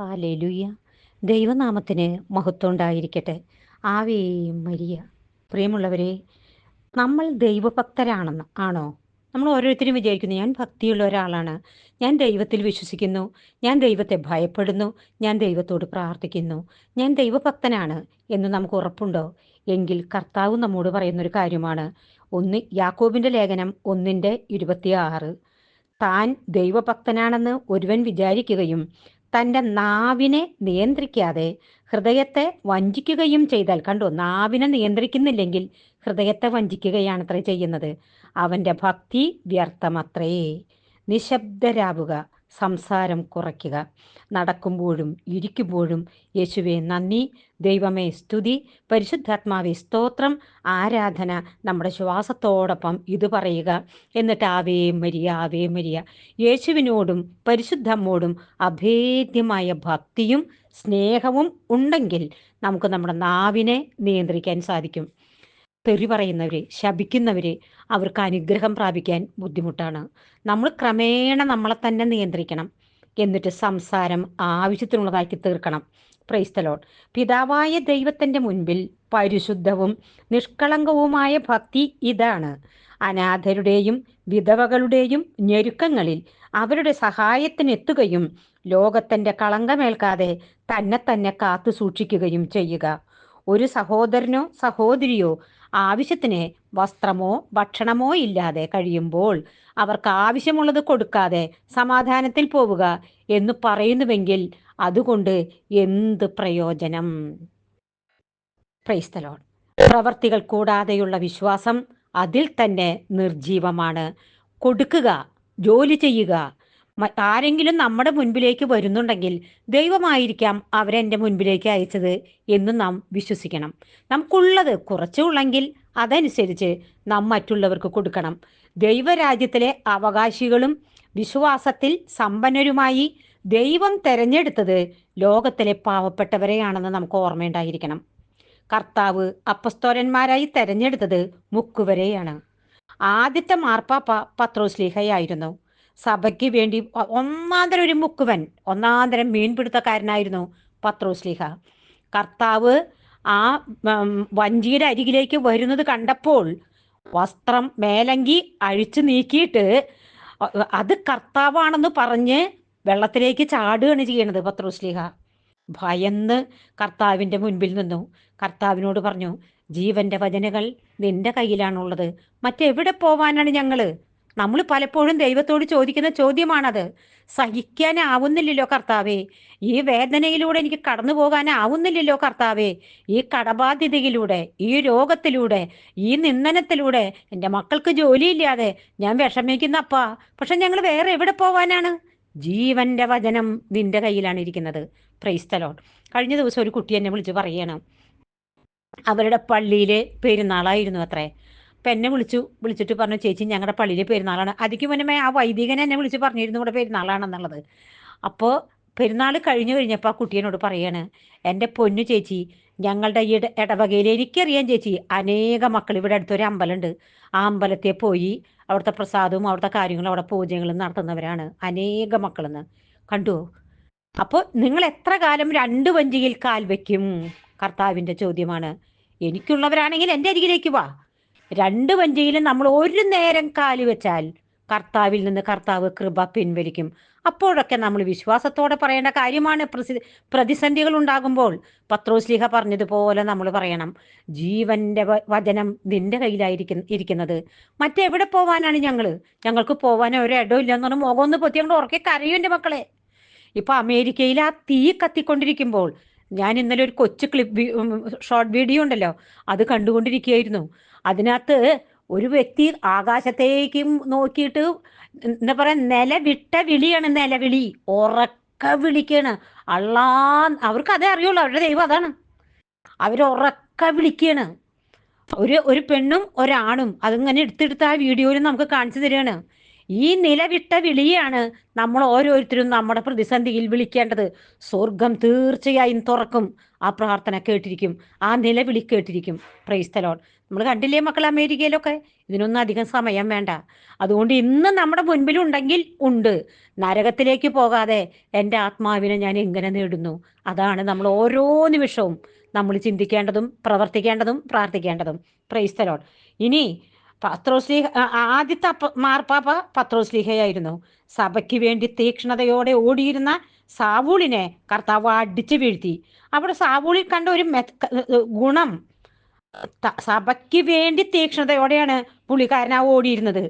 Hallelujah ദൈവനാമത്തിന് മഹത്വം ഉണ്ടായിരിക്കട്ടെ ആവേ മരിയ. പ്രിയമുള്ളവരെ നമ്മൾ ദൈവഭക്തരാണെന്ന് ആണോ? നമ്മൾ ഓരോരുത്തരും വിചാരിക്കുന്നു ഞാൻ ഭക്തിയുള്ള ഒരാളാണ്. ഞാൻ ദൈവത്തിൽ വിശ്വസിക്കുന്നു. ഞാൻ ദൈവത്തെ ഭയപ്പെടുന്നു. ഞാൻ ദൈവത്തോട് പ്രാർത്ഥിക്കുന്നു. ഞാൻ ദൈവഭക്തനാണ് എന്ന് നമുക്ക് ഉറപ്പുണ്ടോ? എങ്കിൽ കർത്താവ് നമ്മോട് പറയുന്നൊരു കാര്യമാണ്. ഒന്ന് യാക്കോബിന്റെ ലേഖനം ഒന്നിന്റെ ഇരുപത്തിയാറ്. താൻ ദൈവഭക്തനാണെന്ന് ഒരുവൻ വിചാരിക്കുകയും തന്റെ നാവിനെ നിയന്ത്രിക്കാതെ ഹൃദയത്തെ വഞ്ചിക്കുകയും ചെയ്താൽ കണ്ടു നാവിനെ നിയന്ത്രിക്കുന്നില്ലെങ്കിൽ ഹൃദയത്തെ വഞ്ചിക്കുകയാണ് അത്ര ചെയ്യുന്നത്. അവന്റെ ഭക്തി വ്യർത്ഥമത്രേ. നിശബ്ദരാവുക. സംസാരം കുറയ്ക്കുക. നടക്കുമ്പോഴും ഇരിക്കുമ്പോഴും യേശുവെ നന്ദി. ദൈവമേ സ്തുതി. പരിശുദ്ധാത്മാവെ സ്തോത്രം. ആരാധന നമ്മുടെ ശ്വാസത്തോടൊപ്പം ഇത് പറയുക. എന്നിട്ട് ആവേ മരിയ ആവേ മരിയ. യേശുവിനോടും പരിശുദ്ധമ്മോടും അഭേദ്യമായ ഭക്തിയും സ്നേഹവും ഉണ്ടെങ്കിൽ നമുക്ക് നമ്മുടെ നാവിനെ നിയന്ത്രിക്കാൻ സാധിക്കും. തെറി പറയുന്നവരെ ശപിക്കുന്നവരെ അവർക്ക് അനുഗ്രഹം പ്രാപിക്കാൻ ബുദ്ധിമുട്ടാണ്. നമ്മൾ ക്രമേണ നമ്മളെ തന്നെ നിയന്ത്രിക്കണം. എന്നിട്ട് സംസാരം ആവശ്യത്തിനുള്ളതാക്കി തീർക്കണം. പ്രൈസ്തലോൺ പിതാവായ ദൈവത്തിന്റെ മുൻപിൽ പരിശുദ്ധവും നിഷ്കളങ്കവുമായ ഭക്തി ഇതാണ്. അനാഥരുടെയും വിധവകളുടെയും ഞെരുക്കങ്ങളിൽ അവരുടെ സഹായത്തിനെത്തുകയും ലോകത്തിന്റെ കളങ്കമേൽക്കാതെ തന്നെ തന്നെ കാത്തു സൂക്ഷിക്കുകയും ചെയ്യുക. ഒരു സഹോദരനോ സഹോദരിയോ ആവശ്യത്തിന് വസ്ത്രമോ ഭക്ഷണമോ ഇല്ലാതെ കഴിയുമ്പോൾ അവർക്ക് ആവശ്യമുള്ളത് കൊടുക്കാതെ സമാധാനത്തിൽ പോവുക എന്ന് പറയുന്നുവെങ്കിൽ അതുകൊണ്ട് എന്ത് പ്രയോജനം? പ്രൈസ്തലോൺ പ്രവർത്തികൾ കൂടാതെയുള്ള വിശ്വാസം അതിൽ തന്നെ നിർജീവമാണ്. കൊടുക്കുക ജോലി ചെയ്യുക ആരെങ്കിലും നമ്മുടെ മുൻപിലേക്ക് വരുന്നുണ്ടെങ്കിൽ ദൈവമായിരിക്കാം അവരെന്റെ മുൻപിലേക്ക് അയച്ചത് എന്ന് നാം വിശ്വസിക്കണം. നമുക്കുള്ളത് കുറച്ചുള്ളെങ്കിൽ അതനുസരിച്ച് നാം മറ്റുള്ളവർക്ക് കൊടുക്കണം. ദൈവരാജ്യത്തിലെ അവകാശികളും വിശ്വാസത്തിൽ സമ്പന്നരുമായി ദൈവം തെരഞ്ഞെടുത്തത് ലോകത്തിലെ പാവപ്പെട്ടവരെയാണെന്ന് നമുക്ക് ഓർമ്മയുണ്ടായിരിക്കണം. കർത്താവ് അപ്പസ്തോരന്മാരായി തെരഞ്ഞെടുത്തത് മുക്കുവരെയാണ്. ആദ്യത്തെ മാർപ്പാപ്പ പത്രോസ്ലീഹയായിരുന്നു സഭയ്ക്ക് വേണ്ടി ഒന്നാന്തരം ഒരു മുക്കുവൻ ഒന്നാന്തരം മീൻപിടുത്തക്കാരനായിരുന്നു പത്രോസ്ലിഹ കർത്താവ് ആ വഞ്ചിയുടെ അരികിലേക്ക് വരുന്നത് കണ്ടപ്പോൾ വസ്ത്രം മേലങ്കി അഴിച്ചു നീക്കിയിട്ട് അത് കർത്താവാണെന്ന് പറഞ്ഞ് വെള്ളത്തിലേക്ക് ചാടുകയാണ് ചെയ്യണത് പത്രോസ്ലിഹ ഭയന്ന് കർത്താവിന്റെ മുൻപിൽ നിന്നു. കർത്താവിനോട് പറഞ്ഞു ജീവന്റെ വചനകൾ നിന്റെ കയ്യിലാണുള്ളത്. മറ്റെവിടെ പോവാനാണ് ഞങ്ങൾ? നമ്മൾ പലപ്പോഴും ദൈവത്തോട് ചോദിക്കുന്ന ചോദ്യമാണത്. സഹിക്കാനാവുന്നില്ലല്ലോ കർത്താവേ. ഈ വേദനയിലൂടെ എനിക്ക് കടന്നു പോകാനാവുന്നില്ലല്ലോ കർത്താവേ. ഈ കടബാധ്യതയിലൂടെ ഈ രോഗത്തിലൂടെ ഈ നിന്ദനത്തിലൂടെ എന്റെ മക്കൾക്ക് ജോലിയില്ലാതെ ഞാൻ വിഷമിക്കുന്നപ്പാ. പക്ഷെ ഞങ്ങൾ വേറെ എവിടെ പോവാനാണ്? ജീവന്റെ വചനം നിന്റെ കയ്യിലാണ് ഇരിക്കുന്നത്. പ്രൈസ്തലോൺ കഴിഞ്ഞ ദിവസം ഒരു കുട്ടി എന്നെ വിളിച്ച് പറയണം. അവരുടെ പള്ളിയിലെ പെരുന്നാളായിരുന്നു അത്രേ. അപ്പം എന്നെ വിളിച്ചു വിളിച്ചിട്ട് പറഞ്ഞു ചേച്ചി ഞങ്ങളുടെ പള്ളിയിലെ പെരുന്നാളാണ്. അതിക്ക് മുന്നേ ആ വൈദികൻ എന്നെ വിളിച്ച് പറഞ്ഞിരുന്നു കൂടെ പെരുന്നാളാണെന്നുള്ളത്. അപ്പോൾ പെരുന്നാൾ കഴിഞ്ഞു കഴിഞ്ഞപ്പോൾ ആ കുട്ടിയനോട് പറയാണ് എന്റെ പൊന്നു ചേച്ചി ഞങ്ങളുടെ ഈ ഇടവകയിൽ എനിക്കറിയാം ചേച്ചി അനേക മക്കൾ ഇവിടെ അടുത്തൊരു അമ്പലമുണ്ട് ആ അമ്പലത്തെ പോയി അവിടുത്തെ പ്രസാദവും അവിടുത്തെ കാര്യങ്ങളും അവിടെ പൂജകളും നടത്തുന്നവരാണ്. അനേക മക്കളെന്ന്. കണ്ടു? അപ്പോൾ നിങ്ങൾ എത്ര കാലം രണ്ട് വഞ്ചിയിൽ കാൽ വയ്ക്കും കർത്താവിന്റെ ചോദ്യമാണ്. എനിക്കുള്ളവരാണെങ്കിൽ എന്റെ അരികിലേക്ക് വാ. രണ്ട് വഞ്ചിയിലും നമ്മൾ ഒരു നേരം കാലി വെച്ചാൽ കർത്താവിൽ നിന്ന് കർത്താവ് കൃപ പിൻവലിക്കും. അപ്പോഴൊക്കെ നമ്മൾ വിശ്വാസത്തോടെ പറയേണ്ട കാര്യമാണ്. പ്രതിസന്ധികൾ ഉണ്ടാകുമ്പോൾ പത്രോസ്ലിഹ പറഞ്ഞതുപോലെ നമ്മൾ പറയണം. ജീവന്റെ വചനം നിന്റെ കയ്യിലായിരിക്കും ഇരിക്കുന്നത്. മറ്റെവിടെ പോവാനാണ് ഞങ്ങൾ? ഞങ്ങൾക്ക് പോവാൻ ഒരു ഇടമില്ല എന്ന് പറഞ്ഞാൽ മുഖം ഒന്ന് പൊത്തി ഞങ്ങൾ ഉറക്കെ കരയും എന്റെ മക്കളെ. ഇപ്പൊ അമേരിക്കയിൽ ആ തീ കത്തിക്കൊണ്ടിരിക്കുമ്പോൾ ഞാൻ ഇന്നലെ ഒരു കൊച്ചു ക്ലിപ്പ് ഷോർട്ട് വീഡിയോ ഉണ്ടല്ലോ. അത് കണ്ടുകൊണ്ടിരിക്കുകയായിരുന്നു. അതിനകത്ത് ഒരു വ്യക്തി ആകാശത്തേക്കും നോക്കിയിട്ട് എന്താ പറയാ നിലവിട്ട വിളിയാണ് നിലവിളി. ഉറക്ക വിളിക്കാണ്. അള്ളാ അവർക്ക് അതേ അറിയുള്ളൂ. അവരുടെ ദൈവം അതാണ്. അവരുറക്ക വിളിക്കാണ്. ഒരു ഒരു പെണ്ണും ഒരാണും. അതിങ്ങനെ എടുത്തെടുത്ത് ആ വീഡിയോയിൽ നമുക്ക് കാണിച്ചു തരികയാണ്. ഈ നിലവിട്ട വിളിയാണ് നമ്മൾ ഓരോരുത്തരും നമ്മുടെ പ്രതിസന്ധിയിൽ വിളിക്കേണ്ടത്. സ്വർഗം തീർച്ചയായും തുറക്കും. ആ പ്രാർത്ഥന കേട്ടിരിക്കും. ആ നിലവിളി കേട്ടിരിക്കും. പ്രൈസ്തലോൺ നമ്മൾ കണ്ടില്ലേ മക്കൾ അമേരിക്കയിലൊക്കെ? ഇതിനൊന്നും അധികം സമയം വേണ്ട. അതുകൊണ്ട് ഇന്ന് നമ്മുടെ മുൻപിലുണ്ടെങ്കിൽ ഉണ്ട്. നരകത്തിലേക്ക് പോകാതെ എന്റെ ആത്മാവിനെ ഞാൻ എങ്ങനെ നേടുന്നു? അതാണ് നമ്മൾ ഓരോ നിമിഷവും നമ്മൾ ചിന്തിക്കേണ്ടതും പ്രവർത്തിക്കേണ്ടതും പ്രാർത്ഥിക്കേണ്ടതും. പ്രൈസ്തലോൺ ഇനി പത്രോസ്ലീഹ ആദ്യത്തെ മാർപ്പാപ്പ പത്രോസ്ലീഹയായിരുന്നു. സഭയ്ക്ക് വേണ്ടി തീക്ഷ്ണതയോടെ ഓടിയിരുന്ന സാവൂളിനെ കർത്താവ് അടിച്ചു വീഴ്ത്തി. അവിടെ സാവൂളിൽ കണ്ട ഒരു ഗുണം. സഭയ്ക്ക് വേണ്ടി തീക്ഷ്ണതയോടെയാണ് പുള്ളിക്കാരൻ ആ ഓടിയിരുന്നത്.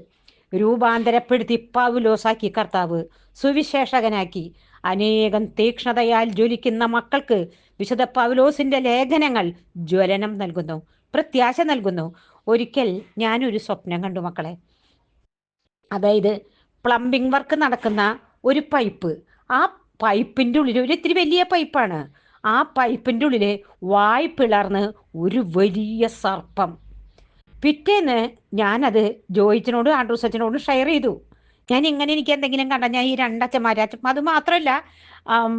രൂപാന്തരപ്പെടുത്തി പൗലോസാക്കി കർത്താവ് സുവിശേഷകനാക്കി. അനേകം തീക്ഷ്ണതയാൽ ജ്വലിക്കുന്ന മക്കൾക്ക് വിശുദ്ധ പൗലോസിന്റെ ലേഖനങ്ങൾ ജ്വലനം നൽകുന്നു പ്രത്യാശ നൽകുന്നു. ഒരിക്കൽ ഞാനൊരു സ്വപ്നം കണ്ടു മക്കളെ. അതായത് പ്ലംബിംഗ് വർക്ക് നടക്കുന്ന ഒരു പൈപ്പ് ആ പൈപ്പിന്റെ ഉള്ളിൽ ഒരു ഇത്തിരി വലിയ പൈപ്പാണ് ആ പൈപ്പിന്റെ ഉള്ളിൽ വായ് പിളർന്ന് ഒരു വലിയ സർപ്പം. പിറ്റേന്ന് ഞാനത് ജോയിച്ചിനോടും ആൻഡ്രൂസ് അച്ഛനോടും ഷെയർ ചെയ്തു. ഞാൻ ഇങ്ങനെ എനിക്ക് എന്തെങ്കിലും കണ്ട ഞാൻ ഈ രണ്ടച്ഛന്മാരെ അത് മാത്രമല്ല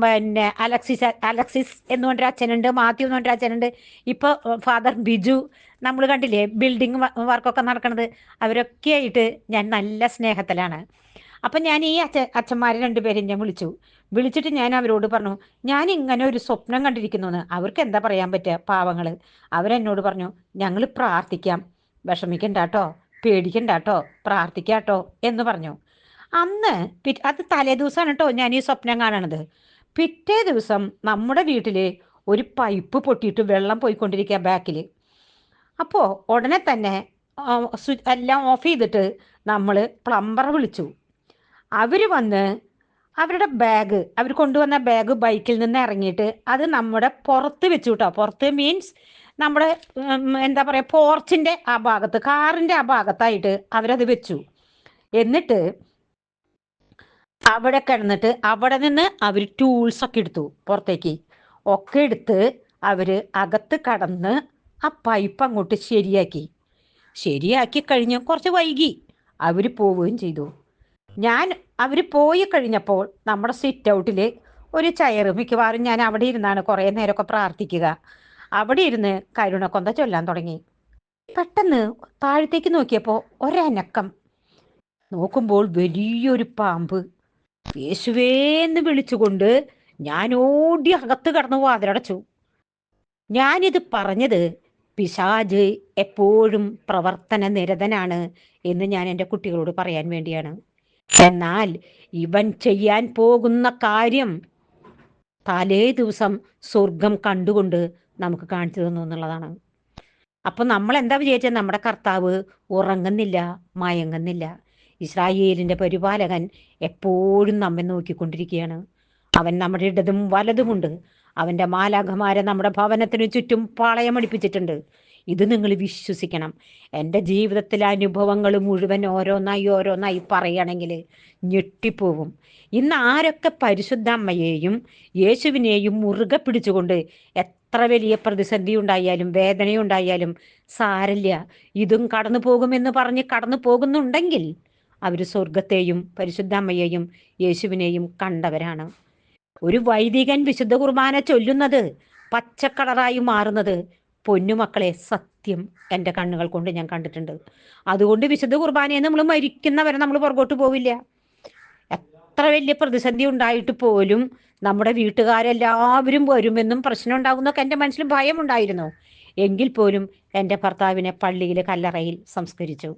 പിന്നെ അലക്സിസ് അലക്സിസ് എന്ന് പറഞ്ഞൊരു അച്ഛനുണ്ട് മാത്യു എന്ന് പറഞ്ഞൊരു അച്ഛനുണ്ട്. ഇപ്പോൾ ഫാദർ ബിജു നമ്മൾ കണ്ടില്ലേ ബിൽഡിംഗ് വർക്കൊക്കെ നടക്കുന്നത് അവരൊക്കെ ആയിട്ട് ഞാൻ നല്ല സ്നേഹത്തിലാണ്. അപ്പം ഞാൻ ഈ അച്ഛ അച്ഛന്മാരെ രണ്ടുപേരും ഞാൻ വിളിച്ചു. വിളിച്ചിട്ട് ഞാൻ അവരോട് പറഞ്ഞു ഞാൻ ഇങ്ങനെ ഒരു സ്വപ്നം കണ്ടിരിക്കുന്നു എന്ന് അവർക്ക് എന്താ പറയാൻ പറ്റുക? പാവങ്ങൾ അവരെന്നോട് പറഞ്ഞു ഞങ്ങൾ പ്രാർത്ഥിക്കാം. വിഷമിക്കണ്ട കേട്ടോ പേടിക്കണ്ട കേട്ടോ പ്രാർത്ഥിക്കാട്ടോ എന്ന് പറഞ്ഞു. അന്ന് അത് തലേ ദിവസമാണ് കേട്ടോ ഞാൻ ഈ സ്വപ്നം കാണണത്. പിറ്റേ ദിവസം നമ്മുടെ വീട്ടിൽ ഒരു പൈപ്പ് പൊട്ടിയിട്ട് വെള്ളം പോയിക്കൊണ്ടിരിക്കുക ബാക്കിൽ അപ്പോൾ ഉടനെ തന്നെ എല്ലാം ഓഫ് ചെയ്തിട്ട് നമ്മൾ പ്ലംബറെ വിളിച്ചു. അവർ വന്ന് അവരുടെ ബാഗ് അവർ കൊണ്ടുവന്ന ബാഗ് ബൈക്കിൽ നിന്ന് ഇറങ്ങിയിട്ട് അത് നമ്മുടെ പുറത്ത് വെച്ചു കേട്ടോ പുറത്ത് മീൻസ് നമ്മുടെ എന്താ പറയുക പോർച്ചിന്റെ ആ ഭാഗത്ത് കാറിന്റെ ആ ഭാഗത്തായിട്ട് അവരത് വെച്ചു. എന്നിട്ട് അവിടെ കിടന്നിട്ട് അവിടെ നിന്ന് അവർ ടൂൾസ് ഒക്കെ എടുത്തു പുറത്തേക്ക്. ഒക്കെ എടുത്ത് അവർ അകത്ത് കടന്ന് ആ പൈപ്പ് അങ്ങോട്ട് ശരിയാക്കി. ശരിയാക്കി കഴിഞ്ഞ് കുറച്ച് വൈകി. അവർ പോവുകയും ചെയ്തു. ഞാൻ അവർ പോയി കഴിഞ്ഞപ്പോൾ നമ്മുടെ സിറ്റ് ഔട്ടിൽ ഒരു ചയർ മിക്കവാറും ഞാൻ അവിടെ ഇരുന്നാണ് കുറേ നേരമൊക്കെ പ്രാർത്ഥിക്കുക. അവിടെ ഇരുന്ന് കരുണക്കൊന്ത ചൊല്ലാൻ തുടങ്ങി. പെട്ടെന്ന് താഴത്തേക്ക് നോക്കിയപ്പോൾ ഒരനക്കം. നോക്കുമ്പോൾ വലിയൊരു പാമ്പ്. യേശുവേന്ന് വിളിച്ചുകൊണ്ട് ഞാൻ ഓടി അകത്ത് കടന്നു വാതിലടച്ചു. ഞാനിത് പറഞ്ഞത് പിശാജ് എപ്പോഴും പ്രവർത്തന നിരതനാണ് എന്ന് ഞാൻ എന്റെ കുട്ടികളോട് പറയാൻ വേണ്ടിയാണ്. എന്നാൽ ഇവൻ ചെയ്യാൻ പോകുന്ന കാര്യം തലേ ദിവസം സ്വർഗം കണ്ടുകൊണ്ട് നമുക്ക് കാണിച്ചു തന്നു എന്നുള്ളതാണ്. അപ്പൊ നമ്മൾ എന്താ വിചാരിച്ചത് നമ്മുടെ കർത്താവ് ഉറങ്ങുന്നില്ല മയങ്ങുന്നില്ല. ഇസ്രായേലിന്റെ പരിപാലകൻ എപ്പോഴും നമ്മെ നോക്കിക്കൊണ്ടിരിക്കുകയാണ്. അവൻ നമ്മുടെ ഇടതും വലതുമുണ്ട് അവന്റെ മാലാഖമാരെ നമ്മുടെ ഭവനത്തിനു ചുറ്റും പാളയമടിപ്പിച്ചിട്ടുണ്ട് ഇത് നിങ്ങൾ വിശ്വസിക്കണം. എന്റെ ജീവിതത്തിലെ അനുഭവങ്ങൾ മുഴുവൻ ഓരോന്നായി ഓരോന്നായി പറയുകയാണെങ്കിൽ ഞെട്ടിപ്പോവും. ഇന്ന് ആരൊക്കെ പരിശുദ്ധ അമ്മയെയും യേശുവിനെയും മുറുകെ പിടിച്ചുകൊണ്ട് എത്ര വലിയ പ്രതിസന്ധി ഉണ്ടായാലും വേദനയുണ്ടായാലും സാരല്ല ഇതും കടന്നു പോകുമെന്ന് പറഞ്ഞ് കടന്നു പോകുന്നുണ്ടെങ്കിൽ അവർ സ്വർഗത്തെയും പരിശുദ്ധ അമ്മയെയും യേശുവിനെയും കണ്ടവരാണ്. ഒരു വൈദികൻ വിശുദ്ധ കുർബാന ചൊല്ലുന്നത് പച്ചക്കളറായി മാറുന്നത് പൊന്നുമക്കളെ സത്യം എന്റെ കണ്ണുകൾ കൊണ്ട് ഞാൻ കണ്ടിട്ടുണ്ട്. അതുകൊണ്ട് വിശുദ്ധ കുർബാനയെ നമ്മൾ മരിക്കുന്നവരെ നമ്മൾ പുറകോട്ട് പോവില്ല. എത്ര വലിയ പ്രതിസന്ധി ഉണ്ടായിട്ട് പോലും നമ്മുടെ വീട്ടുകാരെല്ലാവരും വരുമെന്നും പ്രശ്നം ഉണ്ടാകുന്നൊക്കെ എന്റെ മനസ്സിൽ ഭയമുണ്ടായിരുന്നു. എങ്കിൽ പോലും എന്റെ ഭർത്താവിനെ പള്ളിയിലെ കല്ലറയിൽ സംസ്കരിച്ചു.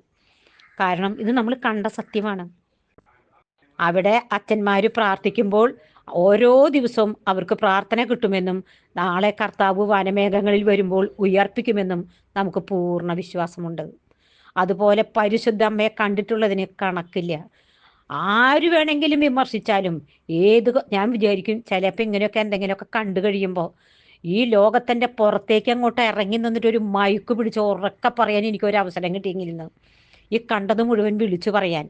കാരണം ഇത് നമ്മൾ കണ്ട സത്യമാണ്. അവിടെ അച്ഛന്മാർ പ്രാർത്ഥിക്കുമ്പോൾ ഓരോ ദിവസവും അവർക്ക് പ്രാർത്ഥന കിട്ടുമെന്നും നാളെ കർത്താവ് വനമേഘങ്ങളിൽ വരുമ്പോൾ ഉയർപ്പിക്കുമെന്നും നമുക്ക് പൂർണ വിശ്വാസമുണ്ട്. അതുപോലെ പരിശുദ്ധ അമ്മയെ കണ്ടിട്ടുള്ളതിന് കണക്കില്ല. ആര് വേണമെങ്കിലും വിമർശിച്ചാലും ഏത് ഞാൻ വിചാരിക്കും ചിലപ്പോൾ ഇങ്ങനെയൊക്കെ എന്തെങ്കിലുമൊക്കെ കണ്ടു കഴിയുമ്പോൾ ഈ ലോകത്തിന്റെ പുറത്തേക്ക് അങ്ങോട്ട് ഇറങ്ങി നിന്നിട്ട് ഒരു മയക്ക് പിടിച്ച് ഉറക്കെ പറയാൻ എനിക്ക് ഒരു അവസരം കിട്ടിയെങ്കിലും ഈ കണ്ടത് മുഴുവൻ വിളിച്ചു പറയാൻ.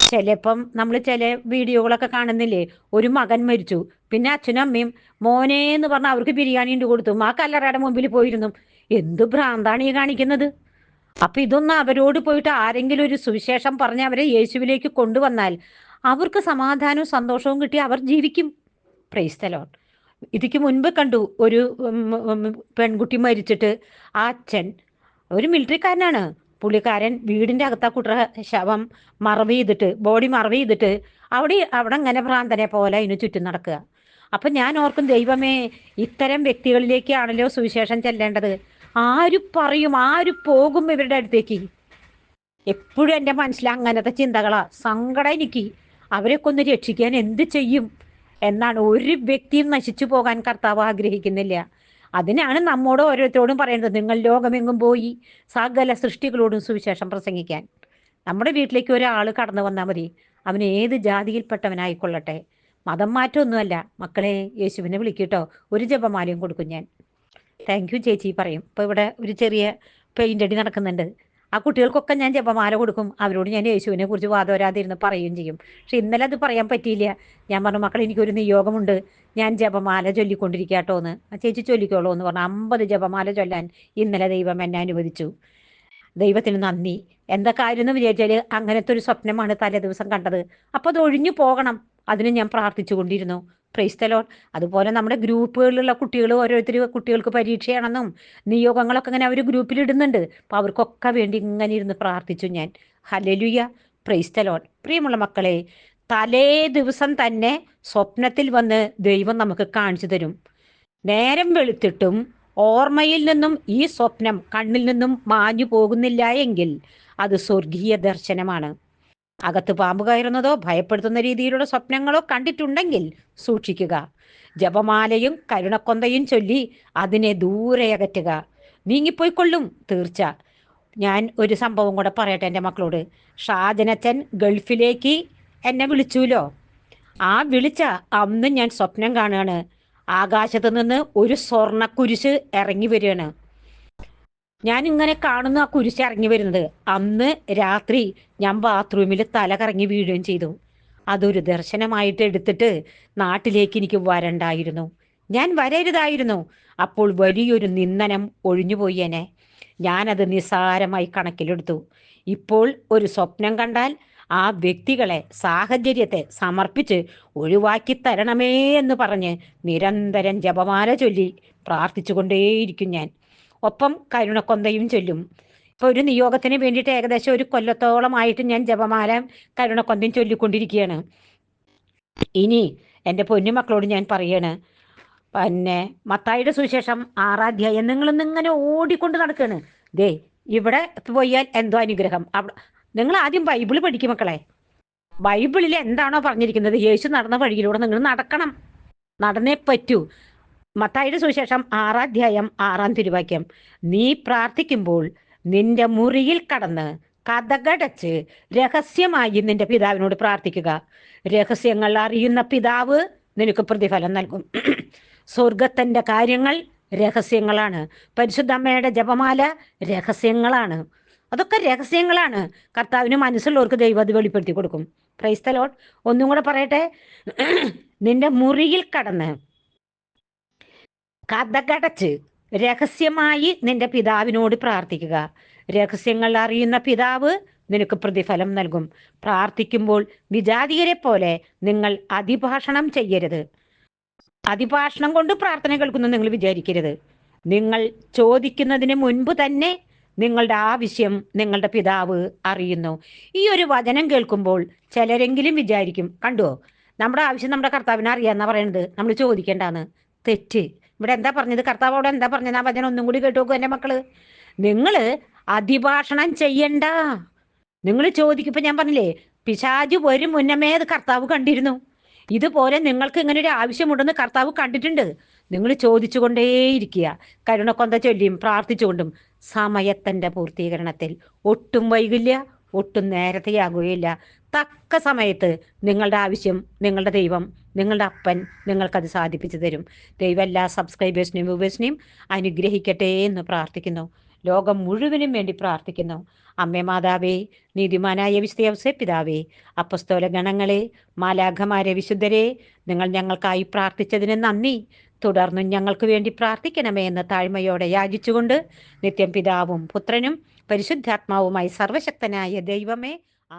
ചിലപ്പം നമ്മൾ ചില വീഡിയോകളൊക്കെ കാണുന്നില്ലേ? ഒരു മകൻ മരിച്ചു. പിന്നെ അച്ഛനും അമ്മയും മോനെ എന്ന് പറഞ്ഞാൽ അവർക്ക് ബിരിയാണി ഉണ്ട് കൊടുത്തു. ആ കല്ലറയുടെ മുമ്പിൽ പോയിരുന്നു. എന്ത് ഭ്രാന്താണ് ഈ കാണിക്കുന്നത്? അപ്പൊ ഇതൊന്നും അവരോട് പോയിട്ട് ആരെങ്കിലും ഒരു സുവിശേഷം പറഞ്ഞ് അവരെ യേശുവിലേക്ക് കൊണ്ടുവന്നാൽ അവർക്ക് സമാധാനവും സന്തോഷവും കിട്ടി അവർ ജീവിക്കും. പ്രൈസ്തലോൺ ഇതിക്ക് മുൻപ് കണ്ടു ഒരു പെൺകുട്ടി മരിച്ചിട്ട് ആ അച്ഛൻ ഒരു മിലിറ്ററിക്കാരനാണ് പുള്ളിക്കാരൻ വീടിന്റെ അകത്ത കുട്ടറ ശവം മറവ് ചെയ്തിട്ട് ബോഡി മറവ് ചെയ്തിട്ട് അവിടെ അവിടെ ഇങ്ങനെ ഭ്രാന്തനെ പോലെ അതിന് ചുറ്റും നടക്കുക. അപ്പൊ ഞാൻ ഓർക്കും ദൈവമേ ഇത്തരം വ്യക്തികളിലേക്കാണല്ലോ സുവിശേഷം ചെല്ലേണ്ടത്. ആര് പറയും ആര് പോകും ഇവരുടെ അടുത്തേക്ക്? എപ്പോഴും എന്റെ മനസ്സിൽ അങ്ങനത്തെ ചിന്തകളാ. സങ്കടം എനിക്ക്. അവരെയൊക്കെ ഒന്ന് രക്ഷിക്കാൻ എന്ത് ചെയ്യും? എന്നാണ് ഒരു വ്യക്തിയും നശിച്ചു പോകാൻ കർത്താവ് ആഗ്രഹിക്കുന്നില്ല. അതിനാണ് നമ്മോട് ഓരോരുത്തരോടും പറയുന്നത് നിങ്ങൾ ലോകമെങ്ങും പോയി സകല സൃഷ്ടികളോടും സുവിശേഷം പ്രസംഗിക്കാൻ. നമ്മുടെ വീട്ടിലേക്ക് ഒരാൾ കടന്നു വന്നാൽ മതി. അവൻ ഏത് ജാതിയിൽപ്പെട്ടവനായിക്കൊള്ളട്ടെ. മതം മാറ്റമൊന്നുമല്ല. മക്കളെ യേശുവിനെ വിളിക്കട്ടോ. ഒരു ജപമാലയും കൊടുക്കും ഞാൻ. താങ്ക് യു ചേച്ചി. പറയും. ഇപ്പോൾ ഇവിടെ ഒരു ചെറിയ പെയിന്റ് നടക്കുന്നുണ്ട്. ആ കുട്ടികൾക്കൊക്കെ ഞാൻ ജപമാല കൊടുക്കും. അവരോട് ഞാൻ യേശുവിനെ കുറിച്ച് വാദോരാതിരുന്ന് പറയുകയും ചെയ്യും. പക്ഷെ ഇന്നലെ അത് പറയാൻ പറ്റിയില്ല. ഞാൻ പറഞ്ഞു മക്കൾ എനിക്കൊരു നിയോഗമുണ്ട്. ഞാൻ ജപമാല ചൊല്ലിക്കൊണ്ടിരിക്കാട്ടോ എന്ന് ആ ചേച്ചി ചൊല്ലിക്കോളൂ എന്ന് പറഞ്ഞു. അമ്പത് ജപമാല ചൊല്ലാൻ ഇന്നലെ ദൈവം എന്നെ അനുവദിച്ചു. ദൈവത്തിന് നന്ദി. എന്താ കാര്യം എന്ന് വിചാരിച്ചാൽ അങ്ങനത്തെ ഒരു സ്വപ്നമാണ് തലേ ദിവസം കണ്ടത്. അപ്പോൾ അത് ഒഴിഞ്ഞു പോകണം. അതിന് ഞാൻ പ്രാർത്ഥിച്ചു കൊണ്ടിരുന്നു പ്രൈസ്തലോൺ. അതുപോലെ നമ്മുടെ ഗ്രൂപ്പുകളിലുള്ള കുട്ടികൾ ഓരോരുത്തർ കുട്ടികൾക്ക് പരീക്ഷയാണെന്നും നിയോഗങ്ങളൊക്കെ ഇങ്ങനെ അവർ ഗ്രൂപ്പിൽ ഇടുന്നുണ്ട്. അപ്പോൾ അവർക്കൊക്കെ വേണ്ടി ഇങ്ങനെ ഇരുന്ന് പ്രാർത്ഥിച്ചു ഞാൻ. ഹലലുയ പ്രൈസ്തലോൺ. പ്രിയമുള്ള മക്കളെ തലേ ദിവസം തന്നെ സ്വപ്നത്തിൽ വന്ന് ദൈവം നമുക്ക് കാണിച്ചു തരും. നേരം വെളുത്തിട്ടും ഓർമ്മയിൽ നിന്നും ഈ സ്വപ്നം കണ്ണിൽ നിന്നും മാഞ്ഞു പോകുന്നില്ല എങ്കിൽ അത് സ്വർഗീയ ദർശനമാണ്. അകത്ത് പാമ്പ് കയറുന്നതോ ഭയപ്പെടുത്തുന്ന രീതിയിലുള്ള സ്വപ്നങ്ങളോ കണ്ടിട്ടുണ്ടെങ്കിൽ സൂക്ഷിക്കുക. ജപമാലയും കരുണക്കൊന്തയും ചൊല്ലി അതിനെ ദൂരെ അകറ്റുക. നീങ്ങിപ്പോയിക്കൊള്ളും തീർച്ച. ഞാൻ ഒരു സംഭവം കൂടെ പറയട്ടെ എന്റെ മക്കളോട്. ഷാജനച്ചൻ ഗൾഫിലേക്ക് എന്നെ വിളിച്ചുല്ലോ ആ വിളിച്ച അന്ന് ഞാൻ സ്വപ്നം കാണുകയാണ്. ആകാശത്ത് നിന്ന് ഒരു സ്വർണക്കുരിശ് ഇറങ്ങി വരികയാണ്. ഞാൻ ഇങ്ങനെ കാണുന്ന ആ കുരിശ് ഇറങ്ങി വരുന്നത്. അന്ന് രാത്രി ഞാൻ ബാത്റൂമിൽ തല കറങ്ങി വീഴുകയും ചെയ്തു. അതൊരു ദർശനമായിട്ട് എടുത്തിട്ട് നാട്ടിലേക്ക് എനിക്ക് വരണ്ടായിരുന്നു. ഞാൻ വരരുതായിരുന്നു. അപ്പോൾ വലിയൊരു നിന്ദനം ഒഴിഞ്ഞുപോയി എന്നെ. ഞാനത് നിസ്സാരമായി കണക്കിലെടുത്തു. ഇപ്പോൾ ഒരു സ്വപ്നം കണ്ടാൽ ആ വ്യക്തികളെ സാഹചര്യത്തെ സമർപ്പിച്ച് ഒഴിവാക്കി തരണമേ എന്ന് പറഞ്ഞ് നിരന്തരം ജപമാല ചൊല്ലി പ്രാർത്ഥിച്ചുകൊണ്ടേയിരിക്കും ഞാൻ. ഒപ്പം കരുണക്കൊന്തയും ചൊല്ലും. ഇപ്പോൾ ഒരു നിയോഗത്തിന് വേണ്ടിയിട്ട് ഏകദേശം ഒരു കൊല്ലത്തോളമായിട്ട് ഞാൻ ജപമാല കരുണക്കൊന്തയും ചൊല്ലിക്കൊണ്ടിരിക്കുകയാണ്. ഇനി എന്റെ പൊന്നുമക്കളോട് ഞാൻ പറയാണ് പിന്നെ മത്തായിയുടെ സുവിശേഷം ആറാധ്യായം നിങ്ങൾ ഇങ്ങനെ ഓടിക്കൊണ്ട് നടക്കുകയാണ്. ദേ ഇവിടെ പോയാൽ എന്തോ അനുഗ്രഹം. അവിടെ നിങ്ങൾ ആദ്യം ബൈബിൾ പഠിക്കും മക്കളെ. ബൈബിളിൽ എന്താണോ പറഞ്ഞിരിക്കുന്നത്? യേശു നടന്ന വഴിയിലൂടെ നിങ്ങൾ നടക്കണം. നടന്നേ പറ്റൂ. മത്തായിയുടെ സുവിശേഷം ആറാധ്യായം ആറാം തിരുവാക്യം. നീ പ്രാർത്ഥിക്കുമ്പോൾ നിന്റെ മുറിയിൽ കടന്ന് കഥകടച്ച് രഹസ്യമായി നിന്റെ പിതാവിനോട് പ്രാർത്ഥിക്കുക. രഹസ്യങ്ങൾ അറിയുന്ന പിതാവ് നിനക്ക് പ്രതിഫലം നൽകും. സ്വർഗത്തിന്റെ കാര്യങ്ങൾ രഹസ്യങ്ങളാണ്. പരിശുദ്ധമ്മയുടെ ജപമാല രഹസ്യങ്ങളാണ്. അതൊക്കെ രഹസ്യങ്ങളാണ്. കർത്താവിന് മനസ്സുള്ളവർക്ക് ദൈവം അത് വെളിപ്പെടുത്തി കൊടുക്കും. ക്രൈസ്തലോട്ട് ഒന്നും കൂടെ പറയട്ടെ. നിന്റെ മുറിയിൽ കടന്ന് കഥകടച്ച് രഹസ്യമായി നിന്റെ പിതാവിനോട് പ്രാർത്ഥിക്കുക. രഹസ്യങ്ങൾ അറിയുന്ന പിതാവ് നിനക്ക് പ്രതിഫലം നൽകും. പ്രാർത്ഥിക്കുമ്പോൾ വിജാതികരെ പോലെ നിങ്ങൾ അതിഭാഷണം ചെയ്യരുത്. അതിഭാഷണം കൊണ്ട് പ്രാർത്ഥന കേൾക്കുന്നു നിങ്ങൾ വിചാരിക്കരുത്. നിങ്ങൾ ചോദിക്കുന്നതിന് മുൻപ് തന്നെ നിങ്ങളുടെ ആവശ്യം നിങ്ങളുടെ പിതാവ് അറിയുന്നു. ഈ ഒരു വചനം കേൾക്കുമ്പോൾ ചിലരെങ്കിലും വിചാരിക്കും കണ്ടുവോ നമ്മുടെ ആവശ്യം നമ്മുടെ കർത്താവിനെ അറിയാന്നാ പറയുന്നത്. നമ്മൾ ചോദിക്കേണ്ടാന്ന് തെറ്റ്. ഇവിടെ എന്താ പറഞ്ഞത്? കർത്താവ് അവിടെ എന്താ പറഞ്ഞത്? ആ വചനം ഒന്നും കൂടി കേട്ടു നോക്കൂ എന്റെ മക്കൾ. നിങ്ങൾ അതിഭാഷണം ചെയ്യണ്ട. നിങ്ങൾ ചോദിക്കും ഇപ്പൊ ഞാൻ പറഞ്ഞില്ലേ പിശാജ് വരും മുന്നമേ അത് കർത്താവ് കണ്ടിരുന്നു. ഇതുപോലെ നിങ്ങൾക്ക് ഇങ്ങനെ ഒരു ആവശ്യമുണ്ടെന്ന് കർത്താവ് കണ്ടിട്ടുണ്ട്. നിങ്ങൾ ചോദിച്ചുകൊണ്ടേയിരിക്കുക. കരുണക്കൊന്ത ചൊല്ലിയും പ്രാർത്ഥിച്ചുകൊണ്ടും സമയത്തിന്റെ പൂർത്തീകരണത്തിൽ ഒട്ടും വൈകില്ല ഒട്ടും നേരത്തെയാകുകയില്ല. തക്ക സമയത്ത് നിങ്ങളുടെ ആവശ്യം നിങ്ങളുടെ ദൈവം നിങ്ങളുടെ അപ്പൻ നിങ്ങൾക്കത് സാധിപ്പിച്ചു തരും. ദൈവം എല്ലാ സബ്സ്ക്രൈബേഴ്സിനെയും വ്യൂവേഴ്സിനെയും അനുഗ്രഹിക്കട്ടെ എന്ന് പ്രാർത്ഥിക്കുന്നു. ലോകം മുഴുവനും വേണ്ടി പ്രാർത്ഥിക്കുന്നു. അമ്മേ മാതാവേ നീതിമാനായ വിസ്തയവസെ പിതാവേ അപ്പസ്തോല ഗണങ്ങളെ മാലാഖമാരെ വിശുദ്ധരെ നിങ്ങൾ ഞങ്ങൾക്കായി പ്രാർത്ഥിച്ചതിന് നന്ദി. തുടർന്നും ഞങ്ങൾക്ക് വേണ്ടി പ്രാർത്ഥിക്കണമേ എന്ന് താഴ്മയോടെ യാചിച്ചുകൊണ്ട് നിത്യം പിതാവും പുത്രനും പരിശുദ്ധാത്മാവുമായി സർവശക്തനായ ദൈവമേ ആ